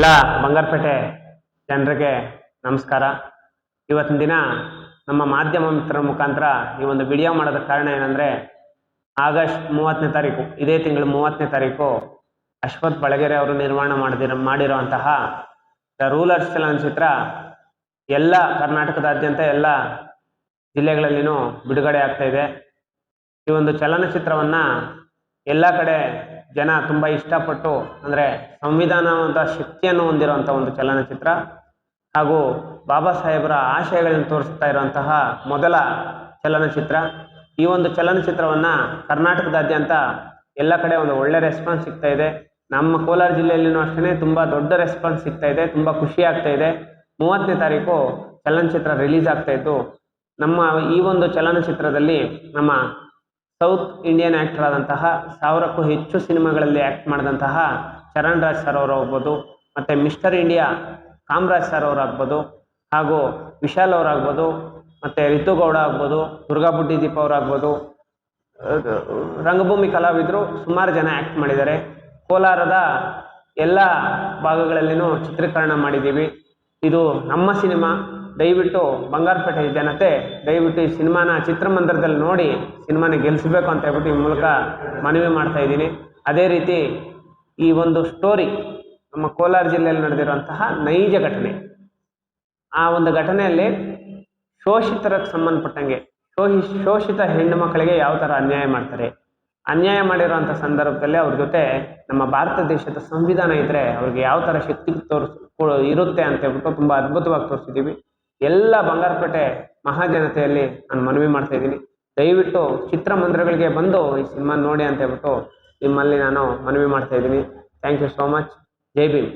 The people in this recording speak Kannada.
ಎಲ್ಲ ಬಂಗಾರಪೇಟೆ ಜನರಿಗೆ ನಮಸ್ಕಾರ. ಇವತ್ತಿನ ದಿನ ನಮ್ಮ ಮಾಧ್ಯಮ ಮಿತ್ರರ ಮುಖಾಂತರ ಈ ಒಂದು ವಿಡಿಯೋ ಮಾಡೋದಕ್ಕೆ ಕಾರಣ ಏನಂದ್ರೆ, ಆಗಸ್ಟ್ ಮೂವತ್ತನೇ ತಾರೀಕು, ಇದೇ ತಿಂಗಳು ಮೂವತ್ತನೇ ತಾರೀಕು, ಅಶ್ವಥ್ ಬಳಗೆರೆ ಅವರು ನಿರ್ಮಾಣ ಮಾಡಿದಿರ, ಮಾಡಿರುವಂತಹ ದ ರೂಲರ್ಸ್ ಚಲನಚಿತ್ರ ಎಲ್ಲ ಕರ್ನಾಟಕದಾದ್ಯಂತ ಎಲ್ಲ ಜಿಲ್ಲೆಗಳಲ್ಲಿನೂ ಬಿಡುಗಡೆ ಆಗ್ತಾ ಇದೆ. ಈ ಒಂದು ಚಲನಚಿತ್ರವನ್ನ ಎಲ್ಲ ಕಡೆ ಜನ ತುಂಬ ಇಷ್ಟಪಟ್ಟು, ಅಂದರೆ ಸಂವಿಧಾನದ ಶಕ್ತಿಯನ್ನು ಹೊಂದಿರುವಂಥ ಒಂದು ಚಲನಚಿತ್ರ. ಹಾಗೂ ಬಾಬಾ ಸಾಹೇಬರ ಆಶಯಗಳನ್ನು ತೋರಿಸ್ತಾ ಇರುವಂತಹ ಮೊದಲ ಚಲನಚಿತ್ರ. ಈ ಒಂದು ಚಲನಚಿತ್ರವನ್ನು ಕರ್ನಾಟಕದಾದ್ಯಂತ ಎಲ್ಲ ಕಡೆ ಒಂದು ಒಳ್ಳೆ ರೆಸ್ಪಾನ್ಸ್ ಸಿಗ್ತಾ ಇದೆ. ನಮ್ಮ ಕೋಲಾರ ಜಿಲ್ಲೆಯಲ್ಲಿನೂ ಅಷ್ಟೇ ತುಂಬ ದೊಡ್ಡ ರೆಸ್ಪಾನ್ಸ್ ಸಿಗ್ತಾ ಇದೆ, ತುಂಬ ಖುಷಿ ಆಗ್ತಾ ಇದೆ. ಮೂವತ್ತನೇ ತಾರೀಕು ಚಲನಚಿತ್ರ ರಿಲೀಸ್ ಆಗ್ತಾ ಇತ್ತು ನಮ್ಮ ಈ ಒಂದು ಚಲನಚಿತ್ರದಲ್ಲಿ ನಮ್ಮ ಸೌತ್ ಇಂಡಿಯನ್ ಆ್ಯಕ್ಟರ್ ಆದಂತಹ ಸಾವಿರಕ್ಕೂ ಹೆಚ್ಚು ಸಿನಿಮಾಗಳಲ್ಲಿ ಆ್ಯಕ್ಟ್ ಮಾಡಿದಂತಹ ಚರಣ್ ರಾಜ್ ಸರ್ ಅವರು ಆಗ್ಬೋದು, ಮತ್ತು ಮಿಸ್ಟರ್ ಇಂಡಿಯಾ ಕಾಮರಾಜ್ ಸರ್ ಅವರಾಗ್ಬೋದು ಹಾಗೂ ವಿಶಾಲ್ ಅವರಾಗ್ಬೋದು ಮತ್ತು ರಿತುಗೌಡ ಆಗ್ಬೋದು, ದುರ್ಗಾ ಬುಡ್ಡಿದೀಪ್ ಅವರಾಗ್ಬೋದು ರಂಗಭೂಮಿ ಕಲಾವಿದರು ಸುಮಾರು ಜನ ಆ್ಯಕ್ಟ್ ಮಾಡಿದ್ದಾರೆ. ಕೋಲಾರದ ಎಲ್ಲ ಭಾಗಗಳಲ್ಲಿನೂ ಚಿತ್ರೀಕರಣ ಮಾಡಿದ್ದೀವಿ. ಇದು ನಮ್ಮ ಸಿನಿಮಾ. ದಯವಿಟ್ಟು ಬಂಗಾರಪೇಟೆ ಜನತೆ, ದಯವಿಟ್ಟು ಈ ಸಿನಿಮಾನ ಚಿತ್ರಮಂದಿರದಲ್ಲಿ ನೋಡಿ ಸಿನಿಮಾನ ಗೆಲ್ಲಿಸ್ಬೇಕು ಅಂತ ಹೇಳ್ಬಿಟ್ಟು ಈ ಮೂಲಕ ಮನವಿ ಮಾಡ್ತಾ ಇದ್ದೀನಿ. ಅದೇ ರೀತಿ ಈ ಒಂದು ಸ್ಟೋರಿ ನಮ್ಮ ಕೋಲಾರ ಜಿಲ್ಲೆಯಲ್ಲಿ ನಡೆದಿರುವಂತಹ ನೈಜ ಘಟನೆ. ಆ ಒಂದು ಘಟನೆಯಲ್ಲಿ ಶೋಷಿತರಕ್ಕೆ ಸಂಬಂಧಪಟ್ಟಂಗೆ ಶೋಷಿ ಶೋಷಿತ ಹೆಣ್ಣು ಮಕ್ಕಳಿಗೆ ಯಾವ ಥರ ಅನ್ಯಾಯ ಮಾಡ್ತಾರೆ? ಅನ್ಯಾಯ ಮಾಡಿರುವಂಥ ಸಂದರ್ಭದಲ್ಲಿ ಅವ್ರ ಜೊತೆ ನಮ್ಮ ಭಾರತ ದೇಶದ ಸಂವಿಧಾನ ಇದ್ದರೆ ಅವ್ರಿಗೆ ಯಾವ ಥರ ಶಕ್ತಿ ತೋರಿಸ್ ಇರುತ್ತೆ ಅಂತ ಹೇಳ್ಬಿಟ್ಟು ತುಂಬ ಅದ್ಭುತವಾಗಿ ತೋರಿಸಿದ್ದೀವಿ. ಎಲ್ಲ ಬಂಗಾರಪೇಟೆ ಮಹಾಜನತೆಯಲ್ಲಿ ನಾನು ಮನವಿ ಮಾಡ್ತಾ ಇದ್ದೀನಿ. ದಯವಿಟ್ಟು ಚಿತ್ರಮಂದಿರಗಳಿಗೆ ಬಂದು ಈ ಸಿನಿಮಾ ನೋಡಿ ಅಂತ ಹೇಳ್ಬಿಟ್ಟು ನಿಮ್ಮಲ್ಲಿ ನಾನು ಮನವಿ ಮಾಡ್ತಾ ಇದ್ದೀನಿ. Thank you so much Jai Bhim.